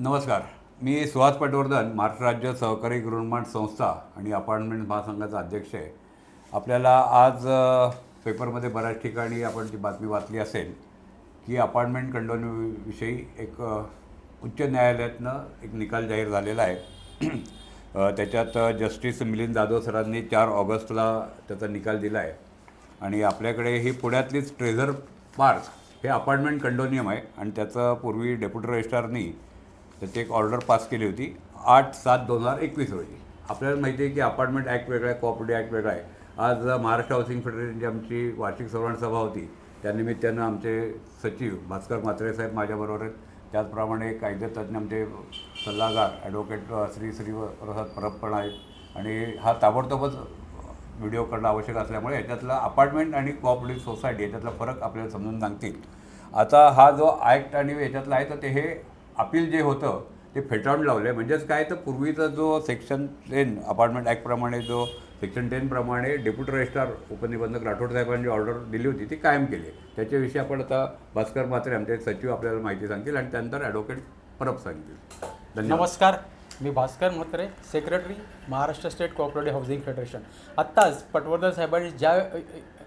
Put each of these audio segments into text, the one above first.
नमस्कार. मी सुहास पटवर्धन महाराष्ट्र राज्य सहकारी गृहनिर्माण संस्था आणि अपार्टमेंट महासंघाचा अध्यक्ष आहे. आपल्याला आज पेपरमध्ये बऱ्याच ठिकाणी आपण ती बातमी वाचली असेल की अपार्टमेंट कंडोनीविषयी एक उच्च न्यायालयातनं एक निकाल जाहीर झालेला आहे. त्याच्यात जस्टिस मिलिंद जाधव सरांनी चार ऑगस्टला त्याचा निकाल दिला आहे. आणि आपल्याकडे ही पुण्यातलीच ट्रेझर पार्क हे अपार्टमेंट कंडोनियम आहे आणि त्याचं पूर्वी डेप्युटी रजिस्ट्रारनी त्याची एक ऑर्डर पास केली होती. आठ सात दोन हजार एकवीस रोजी. आपल्याला माहिती आहे की अपार्टमेंट ॲक्ट वेगळा आहे कॉपरेटिव्ह ॲक्ट वेगळा आहे. आज महाराष्ट्र हाऊसिंग फेडरेशनची आमची वार्षिक सर्वण सभा होती. त्यानिमित्तानं आमचे सचिव भास्कर म्हात्रे साहेब माझ्याबरोबर आहेत. त्याचप्रमाणे कायदेतज्ञ आमचे सल्लागार ॲडव्होकेट श्री श्री प्रसाद परब पण आहेत. आणि हा ताबडतोबच व्हिडिओ करणं आवश्यक असल्यामुळे याच्यातला अपार्टमेंट आणि कॉपरेटिव्ह सोसायटी याच्यातला फरक आपल्याला समजून सांगतील. आता हा जो ॲक्ट आणि याच्यातला आहे तर ते हे अपील जे होतं ते फेटाळून लावलं आहे म्हणजेच काय तर पूर्वीचा जो सेक्शन टेन अपार्टमेंट ॲक्टप्रमाणे जो सेक्शन टेनप्रमाणे डेप्युटी रजिस्ट्रार उपनिबंधक राठोड साहेबांनी ऑर्डर दिली होती ती कायम केली त्याच्याविषयी आपण आता भास्कर म्हात्रे आमचे सचिव आपल्याला माहिती सांगतील आणि त्यानंतर ॲडव्होकेट परब सांगतील. धन्यवाद. नमस्कार. मी Bhaskar Mhatre secretary Maharashtra state cooperative housing federation आत्ताच पटवर्धन साहेबांनी ज्या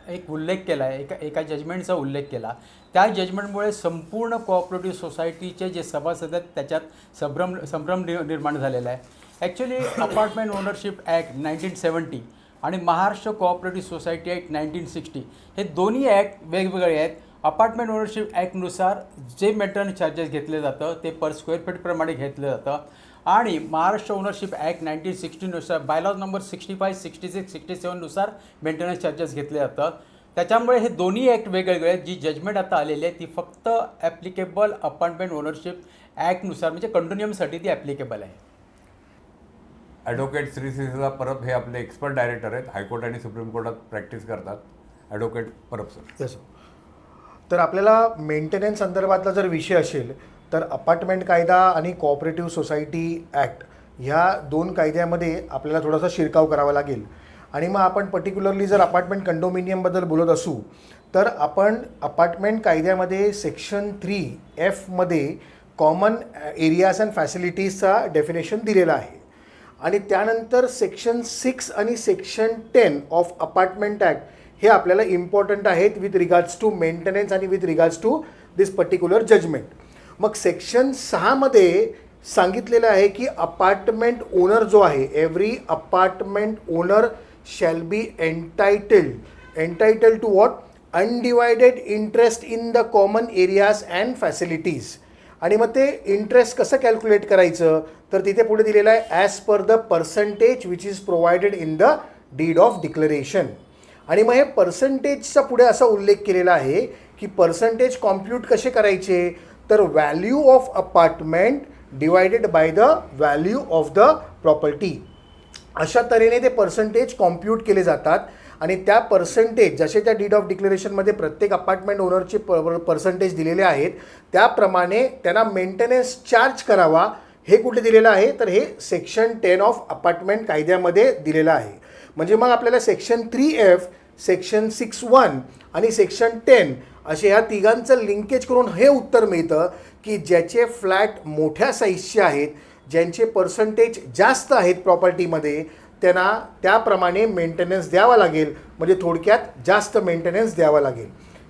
एक उल्लेख केला आहे एका एका जजमेंटचा उल्लेख केला. त्या जजमेंटमुळे संपूर्ण कोऑपरेटिव्ह सोसायटीचे जे सभासद आहेत त्याच्यात संभ्रम संभ्रम नि- निर्माण झालेला आहे. Actually apartment ownership act nineteen seventy आणि Maharashtra cooperative society act nineteen sixty हे दोन्ही ॲक्ट वेगवेगळे आहेत. अपार्टमेंट ओनरशिप ॲक्टनुसार जे मेंटेनन्स चार्जेस घेतले जातं ते पर स्क्वेअर फीटप्रमाणे घेतलं जातं. आणि Maharashtra ownership act nineteen सिक्स्टीनुसार bylaws number sixty five sixty six sixty सेवननुसार maintenance charges घेतले जातं त्याच्यामुळे हे दोन्ही ॲक्ट वेगवेगळे आहेत. जी जजमेंट आता आलेली आहे ती फक्त ॲप्लिकेबल अपार्टमेंट ओनरशिप ॲक्टनुसार म्हणजे कंडोनियमसाठी ती ॲप्लिकेबल आहे. ॲडव्होकेट श्री श्रीला परब हे आपले एक्सपर्ट डायरेक्टर आहेत. हायकोर्ट आणि सुप्रीम कोर्टात प्रॅक्टिस करतात. ॲडव्होकेट परब सर येस तर आपल्याला मेंटेनन्स संदर्भातला जर विषय असेल तर अपार्टमेंट कायदा आणि कोऑपरेटिव्ह सोसायटी ॲक्ट ह्या दोन कायद्यामध्ये आपल्याला थोडासा शिरकाव करावा लागेल. आणि मग आपण पर्टिक्युलरली जर अपार्टमेंट कंडोमिनियमबद्दल बोलत असू तर आपण अपार्टमेंट कायद्यामध्ये सेक्शन थ्री एफमध्ये कॉमन एरियाज अँड फॅसिलिटीजचा डेफिनेशन दिलेला आहे. आणि त्यानंतर सेक्शन सिक्स आणि section ten of apartment act हे आपल्याला इम्पॉर्टंट आहेत विथ रिगार्ड्स टू मेंटेनन्स आणि with regards to this particular judgment मग सेक्शन सहामध्ये सांगितलेलं आहे की अपार्टमेंट ओनर जो आहे every apartment owner shall be entitled entitled to what undivided interest in the common areas and facilities आणि मग ते इंटरेस्ट कसं कॅल्क्युलेट करायचं? तर तिथे पुढे दिलेलं आहे as per the percentage which is provided in the deed of declaration आणि मग हे पर्सेंटेजचा पुढे असा उल्लेख केलेला आहे की पर्सेंटेज कॉम्प्युट कसे करायचे? तर value of apartment divided by the value of the property अशा तऱ्हेने ते पर्सेंटेज कॉम्प्यूट केले जातात आणि त्या पर्सेंटेज जसे त्या डीड ऑफ डिक्लेरेशनमध्ये प्रत्येक अपार्टमेंट ओनरचे प पर्सेंटेज दिलेले आहेत त्याप्रमाणे त्यांना मेंटेनन्स चार्ज करावा हे कुठे दिलेलं आहे? तर हे सेक्शन टेन ऑफ अपार्टमेंट कायद्यामध्ये दिलेलं आहे. म्हणजे मग आपल्याला section three F section six one आणि सेक्शन टेन असे ह्या तिघांचं लिंकेज करून हे उत्तर मिळतं की ज्याचे फ्लॅट मोठ्या साईजचे आहेत ज्यांचे पर्सेंटेज जास्त आहेत प्रॉपर्टीमध्ये त्यांना त्याप्रमाणे मेंटेनन्स द्यावा लागेल. म्हणजे थोडक्यात जास्त मेंटेनन्स द्यावा लागेल.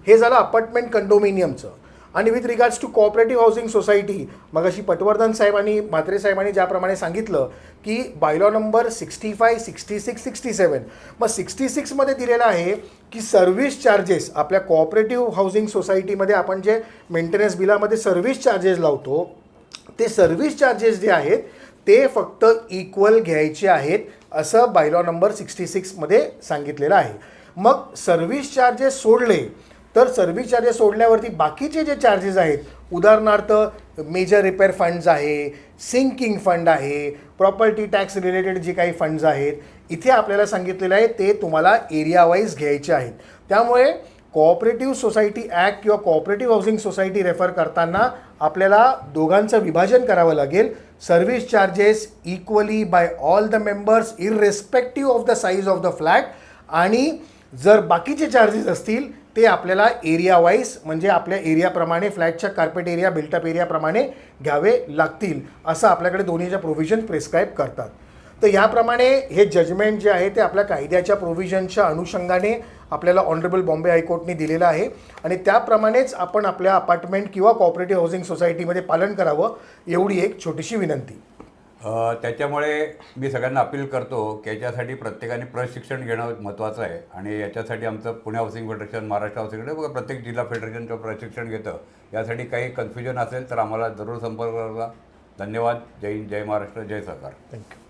हे झालं अपार्टमेंट कंडोमिनियमचं आणि with regards to cooperative housing society मग अशी पटवर्धन साहेबांनी म्हात्रे साहेबांनी ज्याप्रमाणे सांगितलं की bylaw number sixty five sixty six sixty seven मग सिक्स्टी सिक्समध्ये दिलेलं आहे की सर्व्हिस चार्जेस आपल्या कॉपरेटिव्ह हाऊसिंग सोसायटीमध्ये आपण जे मेंटेनन्स बिलामध्ये सर्व्हिस चार्जेस लावतो ते सर्व्हिस चार्जेस जे आहेत ते फक्त इक्वल घ्यायचे आहेत असं बायलॉ नंबर सिक्स्टी सिक्समध्ये सांगितलेलं आहे. मग सर्व्हिस चार्जेस सोडले तर सर्व्हिस चार्जेस सोडल्यावरती बाकीचे जे चार्जेस आहेत उदाहरणार्थ मेजर रिपेअर फंड्स आहे सिंकिंग फंड आहे प्रॉपर्टी टॅक्स रिलेटेड जे काही फंड्स आहेत इथे आपल्याला सांगितलेलं आहे ते तुम्हाला एरिया वाईज घ्यायचे आहेत. त्यामुळे कोऑपरेटिव्ह सोसायटी ॲक्ट किंवा कोऑपरेटिव्ह हाऊसिंग सोसायटी रेफर करताना आपल्याला दोघांचं विभाजन करावं लागेल. Service charges equally by all the members irrespective of the size of the flat आणि जर बाकीचे चार्जेस असतील ते आपल्याला एरिया वाईज म्हणजे आपल्या एरियाप्रमाणे फ्लॅटच्या कार्पेट एरिया बिल्टअप एरियाप्रमाणे घ्यावे लागतील असं आपल्याकडे दोन्हीच्या प्रोव्हिजन प्रिस्क्राईब करतात. तर याप्रमाणे हे जजमेंट जे आहे ते आपल्या कायद्याच्या प्रोव्हिजनच्या अनुषंगाने आपल्याला ऑनरेबल बॉम्बे हायकोर्टने दिलेलं आहे. आणि त्याप्रमाणेच आपण आपल्या अपार्टमेंट किंवा कॉपरेटिव्ह हाऊसिंग सोसायटीमध्ये पालन करावं एवढी एक छोटीशी विनंती. त्याच्यामुळे मी सगळ्यांना अपील करतो की याच्यासाठी प्रत्येकाने प्रशिक्षण घेणं महत्त्वाचं आहे. आणि याच्यासाठी आमचं Pune housing federation Maharashtra housing federation प्रत्येक जिल्हा फेडरेशनचं प्रशिक्षण घेतं यासाठी काही कन्फ्युजन असेल तर आम्हाला जरूर संपर्क करा. धन्यवाद. जय हिंद जय महाराष्ट्र जय सरकार. थँक्यू